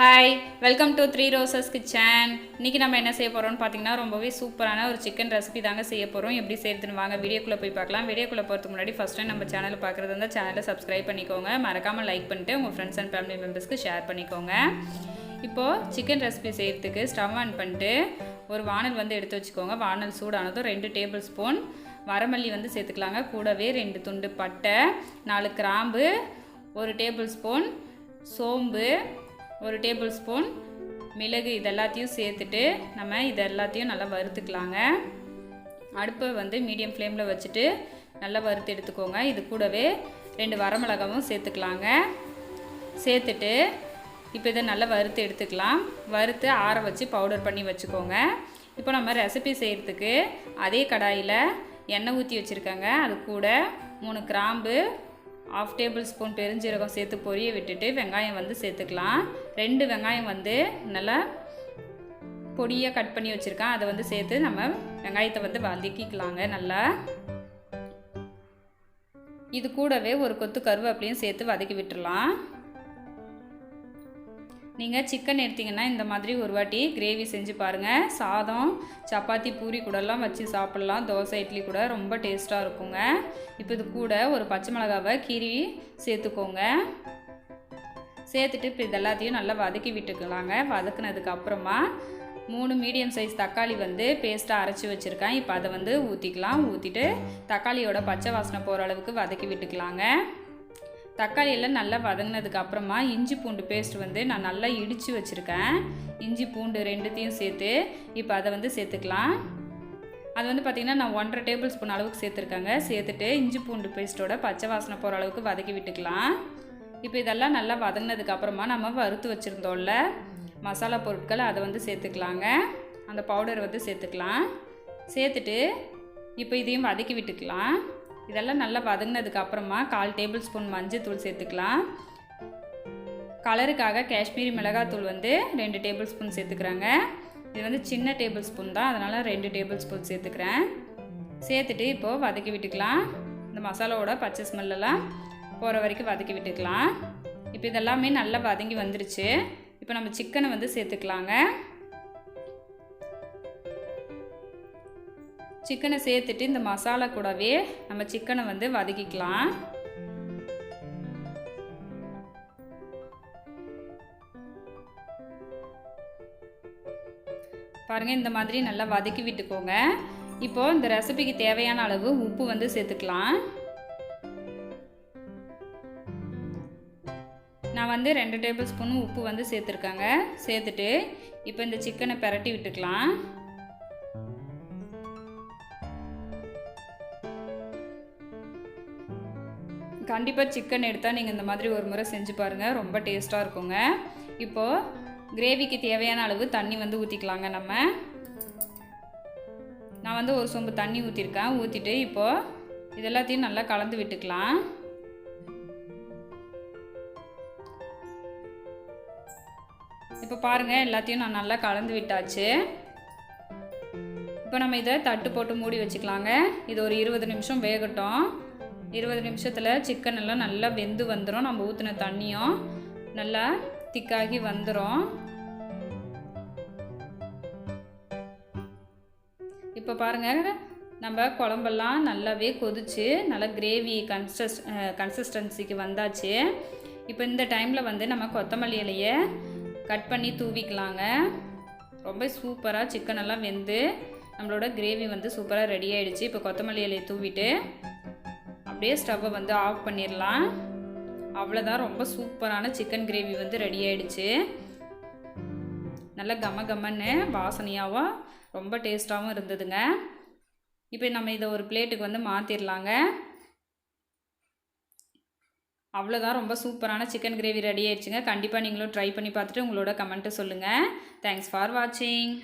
Hi welcome to Three Roses Kitchen இன்றைக்கி நம்ம என்ன செய்ய போகிறோம்னு பார்த்தீங்கன்னா ரொம்பவே சூப்பரான ஒரு சிக்கன் ரெசிபி தாங்க செய்ய போகிறோம் எப்படி செய்யறதுன்னு வாங்க வீடியோக்குள்ளே போய் பார்க்கலாம். வீடியோக்குள்ளே போகிறதுக்கு முன்னாடி ஃபஸ்ட் டைம் நம்ம சேனல் பார்க்குறது இருந்தால் சேனலை சப்ஸ்கிரைப் பண்ணிக்கோங்க. மறக்காமல் லைக் பண்ணிட்டு உங்கள் ஃப்ரெண்ட்ஸ் அண்ட் ஃபேமிலி மெம்பர்ஸ்க்கு ஷேர் பண்ணிக்கோங்க. இப்போது சிக்கன் ரெசிபி செய்கிறதுக்கு ஸ்டவ் ஆன் பண்ணிட்டு ஒரு வானல் வந்து எடுத்து வச்சுக்கோங்க. வானல் சூடானதும் ரெண்டு டேபிள் ஸ்பூன் வரமல்லி வந்து சேர்த்துக்கலாங்க. கூடவே ரெண்டு துண்டு பட்டை நாலு கிராம்பு ஒரு டேபிள் ஸ்பூன் சோம்பு ஒரு டேபிள் ஸ்பூன் மிளகு இதெல்லாத்தையும் சேர்த்துட்டு நம்ம இது எல்லாத்தையும் நல்லா வறுத்துக்கலாங்க. அடுப்பை வந்து மீடியம் ஃப்ளேமில் வச்சுட்டு நல்லா வறுத்து எடுத்துக்கோங்க. இது கூடவே ரெண்டு வரமிளகாவும் சேர்த்துக்கலாங்க. சேர்த்துட்டு இப்போ இதை நல்லா வறுத்து எடுத்துக்கலாம். வறுத்து ஆற வச்சு பவுடர் பண்ணி வச்சுக்கோங்க. இப்போ நம்ம ரெசிபி செய்கிறதுக்கு அதே கடாயில் எண்ணெய் ஊற்றி வச்சுருக்கேங்க. அது கூட மூணு கிராம்பு ஆஃப் டேபிள் ஸ்பூன் பெருஞ்சீரகம் சேர்த்து பொரிய விட்டுட்டு வெங்காயம் வந்து சேர்த்துக்கலாம். ரெண்டு வெங்காயம் வந்து நல்லா பொடியாக கட் பண்ணி வச்சுருக்கேன். அதை வந்து சேர்த்து நம்ம வெங்காயத்தை வந்து வதக்கிக்கலாங்க நல்லா. இது கூடவே ஒரு கொத்து கருவேப்பிலையும் சேர்த்து வதக்கி விட்டுடலாம் நீங்கள் சிக்கன் எடுத்திங்கன்னா இந்த மாதிரி ஒரு வாட்டி கிரேவி செஞ்சு பாருங்கள் சாதம் சப்பாத்தி பூரி கூடலாம் வச்சு சாப்பிட்லாம். தோசை இட்லி கூட ரொம்ப டேஸ்ட்டாக இருக்குங்க. இப்போ இது கூட ஒரு பச்சை மிளகாவை கீரி சேர்த்துக்கோங்க. சேர்த்துட்டு இப்போ இது எல்லாத்தையும் நல்லா வதக்கி விட்டுக்கலாங்க. வதக்குனதுக்கு அப்புறமா மூணு மீடியம் சைஸ் தக்காளி வந்து பேஸ்ட்டாக அரைச்சி வச்சுருக்கேன். இப்போ அதை வந்து ஊற்றிக்கலாம் ஊற்றிட்டு தக்காளியோட பச்சை வாசனை போகிற அளவுக்கு வதக்கி விட்டுக்கலாங்க. தக்காளி எல்லாம் நல்லா வதங்கினதுக்கு அப்புறமா இஞ்சி பூண்டு பேஸ்ட் வந்து நான் நல்லா இடித்து வச்சுருக்கேன். இஞ்சி பூண்டு ரெண்டுத்தையும் சேர்த்து இப்போ அதை வந்து சேர்த்துக்கலாம். அது வந்து பார்த்திங்கன்னா நான் ஒன்றரை டேபிள் ஸ்பூன் அளவுக்கு சேர்த்துருக்காங்க. சேர்த்துட்டு இஞ்சி பூண்டு பேஸ்ட்டோட பச்சை வாசனை போகிற அளவுக்கு வதக்கி விட்டுக்கலாம். இப்போ இதெல்லாம் நல்லா வதங்கினதுக்கு அப்புறமா நம்ம வறுத்து வச்சுருந்தோம்ல மசாலா பொருட்கள் அதை வந்து சேர்த்துக்கலாங்க. அந்த பவுடர் வந்து சேர்த்துக்கலாம். சேர்த்துட்டு இப்போ இதையும் வதக்கி விட்டுக்கலாம். இதெல்லாம் நல்லா வதங்கினதுக்கு அப்புறமா கால் டேபிள் ஸ்பூன் மஞ்சள் தூள் சேர்த்துக்கலாம். கலருக்காக காஷ்மீரி மிளகாத்தூள் வந்து ரெண்டு டேபிள் ஸ்பூன் சேர்த்துக்கிறாங்க. இது வந்து சின்ன டேபிள் ஸ்பூன் தான் அதனால் ரெண்டு டேபிள் ஸ்பூன் சேர்த்துக்கிறேன். சேர்த்துட்டு இப்போது வதக்கி விட்டுக்கலாம். இந்த மசாலாவோட பச்சை ஸ்மெல்லெல்லாம் போகிற வரைக்கும் வதக்கி விட்டுக்கலாம். இப்போ இதெல்லாமே நல்லா வதங்கி வந்துருச்சு. இப்போ நம்ம சிக்கனை வந்து சேர்த்துக்கலாங்க. சிக்கனை சேர்த்துட்டு இந்த மசாலா கூடவே நம்ம சிக்கனை வந்து வதக்கிக்கலாம். பாருங்கள் இந்த மாதிரி நல்லா வதக்கி விட்டுக்கோங்க. இப்போது இந்த ரெசிபிக்கு தேவையான அளவு உப்பு வந்து சேர்த்துக்கலாம். நான் வந்து ரெண்டு டேபிள் ஸ்பூன் உப்பு வந்து சேர்த்துருக்காங்க. சேர்த்துட்டு இப்போ இந்த சிக்கனை பிரட்டி விட்டுக்கலாம். கண்டிப்பாக சிக்கன் எடுத்தால் நீங்கள் இந்த மாதிரி ஒரு முறை செஞ்சு பாருங்கள் ரொம்ப டேஸ்ட்டாக இருக்குங்க. இப்போது கிரேவிக்கு தேவையான அளவு தண்ணி வந்து ஊற்றிக்கலாங்க நம்ம. நான் வந்து ஒரு சொம்பு தண்ணி ஊற்றிருக்கேன் ஊற்றிட்டு இப்போது இது எல்லாத்தையும் நல்லா கலந்து விட்டுக்கலாம். இப்போ பாருங்கள் எல்லாத்தையும் நான் நல்லா கலந்து விட்டாச்சு. இப்போ நம்ம இதை தட்டு போட்டு மூடி வச்சுக்கலாங்க. இது ஒரு இருபது நிமிஷம் வேகட்டும். இருபது நிமிஷத்தில் சிக்கன் எல்லாம் நல்லா வெந்து வந்துடும் நம்ம ஊற்றின தண்ணியும் நல்லா திக்காகி வந்துடும் இப்போ பாருங்கள் நம்ம குழம்பெல்லாம் நல்லாவே கொதிச்சு நல்லா கிரேவி கன்சஸ் கன்சிஸ்டன்சிக்கு வந்தாச்சு. இப்போ இந்த டைமில் வந்து நம்ம கொத்தமல்லி இலையை கட் பண்ணி தூவிக்கலாங்க. ரொம்ப சூப்பராக சிக்கன் எல்லாம் வெந்து நம்மளோட கிரேவி வந்து சூப்பராக ரெடி ஆகிடுச்சு இப்போ கொத்தமல்லி இலையை தூவிட்டு அப்படியே ஸ்டவ்வை வந்து ஆஃப் பண்ணிடலாம். அவ்வளோதான் ரொம்ப சூப்பரான சிக்கன் கிரேவி வந்து ரெடி ஆகிடுச்சு நல்லா கம கமன்னு வாசனையாகவும் ரொம்ப டேஸ்ட்டாகவும் இருந்ததுங்க. இப்போ நம்ம இதை ஒரு பிளேட்டுக்கு வந்து மாற்றிடலாங்க அவ்வளோதான் ரொம்ப சூப்பரான சிக்கன் கிரேவி ரெடி ஆயிடுச்சுங்க. கண்டிப்பாக நீங்களும் ட்ரை பண்ணி பார்த்துட்டு உங்களோட கமெண்ட்டு சொல்லுங்கள் தேங்க்ஸ் ஃபார் வாட்சிங்